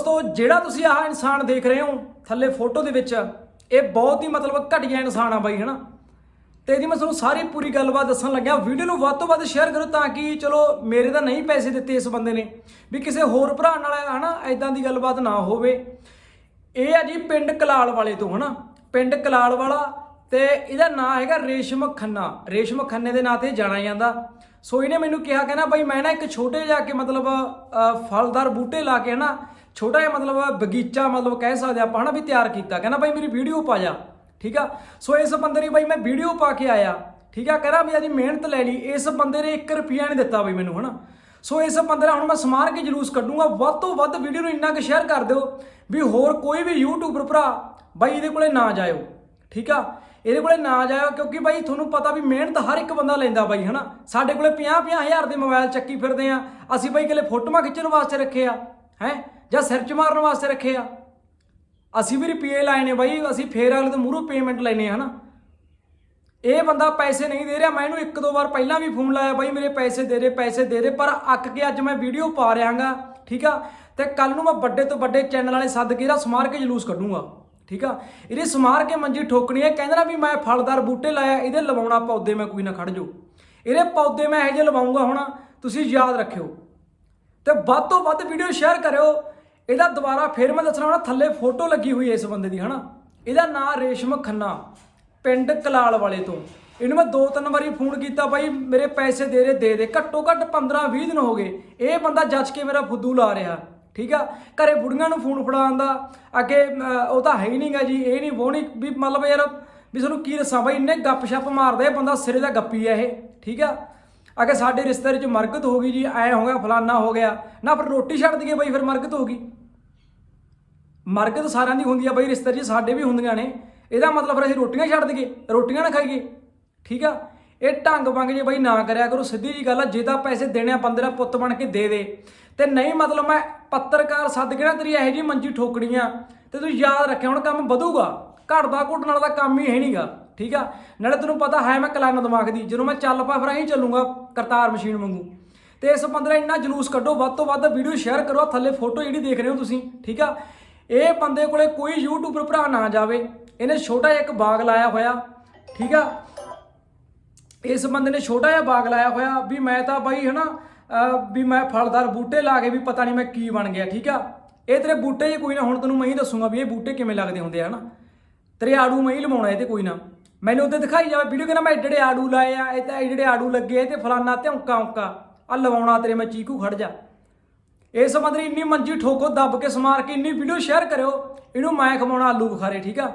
ਦੋਸਤੋ, ਜਿਹੜਾ ਤੁਸੀਂ ਆਹ ਇਨਸਾਨ ਦੇਖ ਰਹੇ ਹੋ ਥੱਲੇ ਫੋਟੋ ਦੇ ਵਿੱਚ, ਇਹ ਬਹੁਤ ਹੀ ਮਤਲਬ ਘਟੀਆ ਇਨਸਾਨ ਆ ਬਾਈ, ਹਨਾ? ਤੇ ਇਹਦੀ ਮੈਂ ਤੁਹਾਨੂੰ ਸਾਰੀ ਪੂਰੀ ਗੱਲਬਾਤ ਦੱਸਣ ਲੱਗਿਆ। ਵੀਡੀਓ ਨੂੰ ਵੱਧ ਤੋਂ ਵੱਧ ਸ਼ੇਅਰ ਕਰੋ ਤਾਂ ਕਿ ਚਲੋ ਮੇਰੇ ਤਾਂ ਨਹੀਂ ਪੈਸੇ ਦਿੱਤੇ ਇਸ ਬੰਦੇ ਨੇ, ਵੀ ਕਿਸੇ ਹੋਰ ਭਰਾ ਨਾਲ, ਹਨਾ ਐਦਾਂ ਦੀ ਗੱਲਬਾਤ ਨਾ ਹੋਵੇ। ਇਹ ਆ ਜੀ ਪਿੰਡ ਕਲਾਲ ਵਾਲੇ ਤੋਂ, ਹਨਾ? ਪਿੰਡ ਕਲਾਲ ਵਾਲਾ ਤੇ ਇਹਦਾ ਨਾਂ ਹੈਗਾ ਰੇਸ਼ਮ ਖੰਨਾ। ਰੇਸ਼ਮ ਖੰਨੇ ਦੇ ਨਾਂ ਤੇ ਜਾਣਿਆ ਜਾਂਦਾ। ਸੋ ਇਹਨੇ ਮੈਨੂੰ ਕਿਹਾ, ਕਹਿੰਦਾ, ਬਈ, ਮੈਂ ਨਾ ਇੱਕ ਛੋਟੇ ਜਾ ਕੇ ਮਤਲਬ ਫਲਦਾਰ ਬੂਟੇ ਲਾ ਕੇ ਨਾ ਛੋਟਾ ਜਿਹਾ ਮਤਲਬ ਬਗੀਚਾ ਮਤਲਬ ਕਹਿ ਸਕਦੇ ਆਪਾਂ ਹਨਾ ਵੀ ਤਿਆਰ ਕੀਤਾ। ਕਹਿੰਦਾ ਬਾਈ ਮੇਰੀ ਵੀਡੀਓ ਪਾ ਜਾ, ਠੀਕ ਆ? ਸੋ ਇਸ ਬੰਦੇ ਨੇ ਬਾਈ ਮੈਂ ਵੀਡੀਓ ਪਾ ਕੇ ਆਇਆ, ਠੀਕ ਆ? ਕਹਿੰਦਾ ਵੀ ਆਦੀ ਮਿਹਨਤ ਲੈ ਲਈ, ਇਸ ਬੰਦੇ ਨੇ 1 ਰੁਪਿਆ ਨਹੀਂ ਦਿੱਤਾ ਬਈ ਮੈਨੂੰ, ਹਨਾ? ਸੋ ਇਸ ਬੰਦੇ ਦਾ ਹੁਣ ਮੈਂ ਸਮਾਰ ਕੇ ਜਲੂਸ ਕੱਢੂੰਗਾ, ਵੱਧ ਤੋਂ ਵੱਧ ਵੀਡੀਓ ਨੂੰ ਇੰਨਾ ਕੁ ਸ਼ੇਅਰ ਕਰ ਦਿਓ ਵੀ ਹੋਰ ਕੋਈ ਵੀ ਯੂਟਿਊਬਰ ਭਰਾ ਬਾਈ ਇਹਦੇ ਕੋਲੇ ਨਾ ਜਾਇਓ, ਠੀਕ ਆ? ਇਹਦੇ ਕੋਲੇ ਨਾ ਜਾਇਓ ਕਿਉਂਕਿ ਬਾਈ ਤੁਹਾਨੂੰ ਪਤਾ ਵੀ ਮਿਹਨਤ ਹਰ ਇੱਕ ਬੰਦਾ ਲੈਂਦਾ ਬਾਈ, ਹਨਾ? ਸਾਡੇ ਕੋਲੇ 50 ਹਜ਼ਾਰ ਦੇ ਮੋਬਾਈਲ ਚੱਕੀ ਫਿਰਦੇ ਆ, ਅਸੀਂ ਬਾਈ ਕਿਲੇ ਫੋਟੋਆਂ ਖਿੱਚਣ ਵਾਸਤੇ ਰੱਖੇ ਆ, ਹੈ? ਜਾਂ ਸਿਰ ਚ ਮਾਰਨ ਵਾਸਤੇ ਰੱਖੇ ਆ? ਅਸੀਂ ਵੀ ਰੁਪਏ ਲਾਏ ਨੇ ਬਾਈ, ਅਸੀਂ ਫੇਰ ਅਗਲੇ ਤੋਂ ਮੂਹਰੋਂ ਪੇਮੈਂਟ ਲੈਨੇ ਆ ਹਨਾ? ਇਹ ਬੰਦਾ ਪੈਸੇ ਨਹੀਂ ਦੇ ਰਿਹਾ, ਮੈਂ ਇਹਨੂੰ ਇੱਕ ਦੋ ਵਾਰ ਪਹਿਲਾਂ ਵੀ ਫੋਨ ਲਾਇਆ, ਬਾਈ ਮੇਰੇ ਪੈਸੇ ਦੇ ਦੇ, ਪੈਸੇ ਦੇ ਦੇ, ਪਰ ਅੱਕ ਕੇ ਅੱਜ ਮੈਂ ਵੀਡੀਓ ਪਾ ਰਿਹਾਗਾ, ਠੀਕ ਆ? ਤੇ ਕੱਲ ਨੂੰ ਮੈਂ ਵੱਡੇ ਤੋਂ ਵੱਡੇ ਚੈਨਲ ਵਾਲੇ ਸੱਦ ਕੇ ਇਹਦਾ ਸਮਾਰ ਕੇ ਜਲੂਸ ਕੱਢੂੰਗਾ, ਠੀਕ ਆ? ਇਹਦੇ ਸਮਾਰ ਕੇ ਮੰਜੀ ਠੋਕਣੀ ਹੈ, ਕਹਿੰਦਾ ਵੀ ਮੈਂ ਫਲਦਾਰ ਬੂਟੇ ਲਾਇਆ, ਇਹਦੇ ਲਵਾਉਣਾ ਪੌਦੇ ਮੈਂ ਕੋਈ ਨਾ ਖੜ ਜੋ ਇਹਦੇ ਪੌਦੇ ਮੈਂ ਇਹੋ ਜਿਹੇ ਲਵਾਉਂਗਾ ਹੁਣ, ਤੁਸੀਂ ਯਾਦ ਰੱਖਿਓ। ਤੇ ਵੱਧ ਤੋਂ ਵੱਧ ਵੀਡੀਓ ਸ਼ੇਅਰ ਕਰਿਓ ਇਹਦਾ ਦੁਬਾਰਾ ਫੇਰ ਮੈਂ ਦੱਸਣਾ ਹੁਣ ਥੱਲੇ ਫੋਟੋ ਲੱਗੀ ਹੋਈ ਹੈ ਇਸ ਬੰਦੇ ਦੀ, ਹਨਾ? ਇਹਦਾ ਨਾਂ ਰੇਸ਼ਮ ਖੰਨਾ, ਪਿੰਡ ਕਲਾਲ ਵਾਲੇ ਤੋਂ। ਇਹਨੂੰ ਮੈਂ ਦੋ ਤਿੰਨ ਵਾਰੀ ਫੋਨ ਕੀਤਾ ਬਾਈ, ਮੇਰੇ ਪੈਸੇ ਦੇ ਦੇ ਦੇ ਦੇ। ਘੱਟੋ ਘੱਟ 15 20 ਦਿਨ ਹੋ ਗਏ। ਇਹ ਬੰਦਾ ਜੱਜ ਕੇ ਮੇਰਾ ਫੁੱਦੂ ਲਾ ਰਿਹਾ, ਠੀਕ ਆ? ਘਰੇ ਬੁੜੀਆਂ ਨੂੰ ਫੋਨ ਫੜਾਉਂਦਾ ਅੱਗੇ ਉਹ ਤਾਂ ਹੈ ਹੀ ਨਹੀਂਗਾ ਜੀ, ਇਹ ਨਹੀਂ ਉਹ ਨਹੀਂ ਵੀ ਮਤਲਬ ਯਾਰ, ਵੀ ਤੁਹਾਨੂੰ ਕੀ ਦੱਸਾਂ ਬਾਈ, ਇੰਨੇ ਗੱਪ-ਸ਼ੱਪ ਮਾਰਦਾ ਇਹ ਬੰਦਾ ਸਿਰੇ ਦਾ ਗੱਪੀ ਆ ਇਹ, ਠੀਕ ਆ? ਅਗੇ ਸਾਡੇ ਰਿਸ਼ਤੇ ਵਿੱਚ ਮਰਗਤ ਹੋ ਗਈ ਜੀ, ਐ ਹੋ ਗਿਆ, ਫਲਾਨਾ ਹੋ ਗਿਆ। ਨਾ ਫਿਰ ਰੋਟੀ ਛੱਡ ਦਈਏ ਬਈ, ਫਿਰ ਮਰਗਤ ਹੋ ਗਈ। ਮਰਗਤ ਸਾਰਿਆਂ ਦੀ ਹੁੰਦੀ ਆ ਬਈ ਰਿਸ਼ਤੇ 'ਚ ਸਾਡੇ ਵੀ ਹੁੰਦੀਆਂ ਨੇ। ਇਹਦਾ ਮਤਲਬ ਫਿਰ ਅਸੀਂ ਰੋਟੀਆਂ ਛੱਡ ਦਈਏ, ਰੋਟੀਆਂ ਨਾ ਖਾਈਏ। ਠੀਕ ਆ? ਇਹ ਢੰਗ ਬੰਗ ਜੇ ਬਈ ਨਾ ਕਰਿਆ ਕਰੋ, ਸਿੱਧੀ ਜੀ ਗੱਲ ਆ, ਜੇ ਤਾਂ ਪੈਸੇ ਦੇਣੇ ਆ ਬੰਦੇ ਦਾ ਪੁੱਤ ਬਣ ਕੇ ਦੇ ਦੇ। ਤੇ ਨਹੀਂ ਮਤਲਬ ਮੈਂ ਪੱਤਰਕਾਰ ਸੱਦ ਕੇ ਨਾ ਤੇਰੀ ਇਹੋ ਜੀ ਮੰਜੀ ਠੋਕੜੀਆਂ, ਤੇ ਤੂੰ ਯਾਦ ਰੱਖਿਆ, ਹੁਣ ਕੰਮ ਵਧੂਗਾ। ਘਟਦਾ ਘੁੱਟਣ ਵਾਲਾ ਤਾਂ ਕੰਮ ਹੀ ਹੈ ਨਹੀਂਗਾ, ਠੀਕ ਆ? ਨਾਲੇ ਤੈਨੂੰ ਪਤਾ ਹੈ ਮੈਂ ਕਲਾਨ ਦਿਮਾਗ ਦੀ, ਜਦੋਂ ਮੈਂ ਚੱਲ ਪਾ ਫਿਰ ਐਂ ਚੱਲੂਗਾ ਕਰਤਾਰ ਮਸ਼ੀਨ ਵਾਂਗੂ। ਤੇ ਇਸ ਬੰਦੇ ਦਾ ਇੰਨਾ ਜਲੂਸ ਕੱਢੋ, ਵੱਧ ਤੋਂ ਵੱਧ ਵੀਡੀਓ ਸ਼ੇਅਰ ਕਰੋ ਥੱਲੇ ਫੋਟੋ ਜਿਹੜੀ ਦੇਖ ਰਹੇ ਹੋ ਤੁਸੀਂ, ਠੀਕ ਆ? ਇਹ ਬੰਦੇ ਕੋਲੇ ਕੋਈ ਯੂਟਿਊਬਰ ਭਰਾ ਨਾ ਜਾਵੇ। ਇਹਨੇ ਛੋਟਾ ਜਿਹਾ ਇੱਕ ਬਾਗ ਲਾਇਆ ਹੋਇਆ। ਠੀਕ ਆ? ਇਸ ਬੰਦੇ ਨੇ ਛੋਟਾ ਜਿਹਾ ਬਾਗ ਲਾਇਆ ਹੋਇਆ ਵੀ ਮੈਂ ਤਾਂ ਬਾਈ ਹਨਾ, ਅਹ ਵੀ ਮੈਂ ਫਲਦਾਰ ਬੂਟੇ ਲਾ ਕੇ ਵੀ ਪਤਾ ਨਹੀਂ ਮੈਂ ਕੀ ਬਣ ਗਿਆ, ਠੀਕ ਆ? ਇਹ ਤੇਰੇ ਬੂਟੇ ਹੀ ਕੋਈ ਨਾ, ਹੁਣ ਤੈਨੂੰ ਮੈਂ ਹੀ ਦੱਸੂਗਾ ਵੀ ਇਹ ਬੂਟੇ ਕਿਵੇਂ ਲੱਗਦੇ ਹੁੰਦੇ ਆ, ਹਨਾ? ਤੇਰੇ ਆੜੂ ਮੈਂ ਹੀ ਲਵਾਉਣਾ ਇਹ ਤੇ ਕੋਈ ਨਾ। ਮੈਨੂੰ ਉੱਤੇ ਦਿਖਾਈ ਜਾਵੇ, ਵੀਡੀਓ ਕਹਿੰਦਾ ਮੈਂ ਏਡੇ ਆੜੂ ਲਾਏ ਆ, ਇਹ ਤਾਂ ਏਡੇ ਏਡੇ ਆੜੂ ਲੱਗੇ ਆ ਤੇ ਫਲਾਨਾ ਤੇ ਔਂਕਾ ਔਂਕਾ ਆ ਲਵਾਉਣਾ ਤੇਰੇ ਮੈਂ ਚੀਕੂ ਖੜ ਜਾ। ਇਸ ਬੰਦੇ ਨੇ ਇੰਨੀ ਮੰਜੀ ਠੋਕੋ, ਦੱਬ ਕੇ ਸਮਾਰ ਕੇ ਇੰਨੀ ਵੀਡੀਓ ਸ਼ੇਅਰ ਕਰਿਓ, ਇਹਨੂੰ ਮੈਂ ਖਵਾਉਣਾ ਆਲੂ ਬੁਖਾਰੇ, ਠੀਕ ਆ?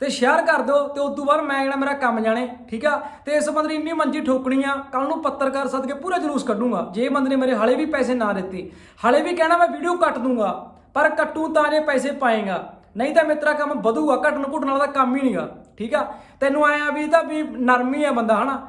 ਤੇ ਸ਼ੇਅਰ ਕਰ ਦਿਓ, ਤੇ ਉਸ ਤੋਂ ਬਾਅਦ ਮੈਂ ਜਿਹੜਾ ਮੇਰਾ ਕੰਮ ਜਾਣੇ, ਠੀਕ ਆ? ਤੇ ਇਸ ਬੰਦੇ ਨੇ ਇੰਨੀ ਮੰਜੀ ਠੋਕਣੀ ਆ ਕੱਲ ਨੂੰ ਪੱਤਰਕਾਰ ਸੱਦ ਕੇ ਪੂਰਾ ਜਲੂਸ ਕੱਢੂੰਗਾ, ਜੇ ਬੰਦੇ ਨੇ ਮੇਰੇ ਹਲੇ ਵੀ ਪੈਸੇ ਨਾ ਦਿੱਤੇ। ਹਲੇ ਵੀ ਕਹਿਣਾ ਮੈਂ ਵੀਡੀਓ ਕੱਟ ਦੂੰਗਾ, ਪਰ ਕੱਟੂ ਤਾਂ ਜੇ ਪੈਸੇ ਪਾਏਗਾ। ਨਹੀਂ ਤਾਂ ਮੇਰਾ ਕੰਮ ਵਧੂਗਾ, ਘਟਣ ਘੁਟਣ ਵਾਲਾ ਤਾਂ ਕੰਮ ਹੀ ਨਹੀਂਗਾ, ਠੀਕ ਆ? ਤੈਨੂੰ ਆਇਆ ਵੀ ਇਹ ਤਾਂ ਵੀ ਨਰਮੀ ਆ ਬੰਦਾ, ਹਨਾ?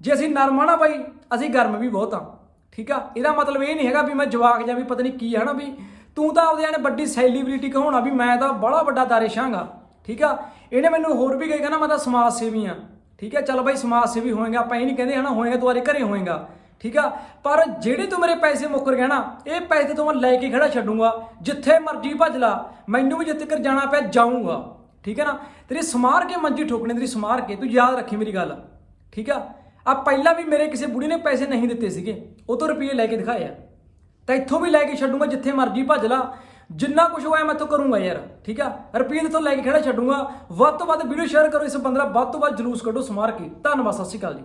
ਜੇ ਅਸੀਂ ਨਰਮ ਆ ਨਾ ਬਾਈ, ਅਸੀਂ ਗਰਮ ਵੀ ਬਹੁਤ ਆ। ਠੀਕ ਆ? ਇਹਦਾ ਮਤਲਬ ਇਹ ਨਹੀਂ ਹੈਗਾ ਵੀ ਮੈਂ ਜਵਾਕ ਜਾਂ ਵੀ ਪਤਾ ਨਹੀਂ ਕੀ ਹੈ ਨਾ ਵੀ ਤੂੰ ਤਾਂ ਆਪਦੇ ਜਾਨੇ ਵੱਡੀ ਸੈਲੀਬ੍ਰਿਟੀ ਕਹਾਉਣਾ ਵੀ ਮੈਂ ਤਾਂ ਬੜਾ ਵੱਡਾ ਦਾਰੇਸ਼ਾਂਗਾ ਠੀਕ ਆ? ਇਹਨੇ ਮੈਨੂੰ ਹੋਰ ਵੀ ਕਹੇ ਨਾ ਮੈਂ ਤਾਂ ਸਮਾਜ ਸੇਵੀ ਆ, ਠੀਕ ਆ? ਚੱਲ ਬਾਈ ਸਮਾਜ ਸੇਵੀ ਹੋਏਗਾ, ਆਪਾਂ ਇਹ ਨਹੀਂ ਕਹਿੰਦੇ ਹਨਾ ਹੋਏਗਾ ਦੁਆਰੇ ਘਰੇ ਹੋਏਗਾ, ਠੀਕ ਆ? ਪਰ ਜਿਹੜੇ ਤੂੰ ਮੇਰੇ ਪੈਸੇ ਮੁੱਕਰ ਗਿਆ ਨਾ, ਇਹ ਪੈਸੇ ਤੋਂ ਮੈਂ ਲੈ ਕੇ ਖੜਾ ਛੱਡੂੰਗਾ, ਜਿੱਥੇ ਮਰਜ਼ੀ ਭੱਜ ਲਾ, ਮੈਨੂੰ ਵੀ ਜਿੱਥੇ ਕਰ ਜਾਣਾ ਪਿਆ ਜਾਊਂਗਾ, ਠੀਕ ਹੈ ਨਾ? ਤੇਰੀ ਸਮਾਰ ਕੇ ਮੰਜੀ ਠੋਕਣੇ, ਤੇਰੀ ਸਮਾਰ ਕੇ, ਤੂੰ ਯਾਦ ਰੱਖੀ ਮੇਰੀ ਗੱਲ, ਠੀਕ ਆ? ਆ ਪਹਿਲਾਂ ਵੀ ਮੇਰੇ ਕਿਸੇ ਬੁੜੀ ਨੇ ਪੈਸੇ ਨਹੀਂ ਦਿੱਤੇ ਸੀਗੇ। ਉਹ ਤੋਂ ਰੁਪਏ ਲੈ ਕੇ ਦਿਖਾਏ ਆ। ਤਾਂ ਇੱਥੋਂ ਵੀ ਲੈ ਕੇ ਛੱਡੂੰਗਾ ਜਿੱਥੇ ਮਰਜ਼ੀ ਭੱਜ ਲਾ। ਜਿੰਨਾ ਕੁਝ ਹੋਇਆ ਮੈਂ ਤੋਂ ਕਰੂੰਗਾ ਯਾਰ, ਠੀਕ ਆ? ਰੁਪਏ ਤੋਂ ਲੈ ਕੇ ਖੜਾ ਛੱਡੂੰਗਾ। ਵੱਧ ਤੋਂ ਵੱਧ ਵੀਡੀਓ ਸ਼ੇਅਰ ਕਰੋ ਇਸ ਬੰਦੇ ਦਾ ਵੱਧ ਤੋਂ ਵੱਧ ਜਲੂਸ ਕੱਢੋ ਸਮਾਰ ਕੇ। ਧੰਨਵਾਦ, ਸਤਿ ਸ਼੍ਰੀ ਅਕਾਲ ਜੀ।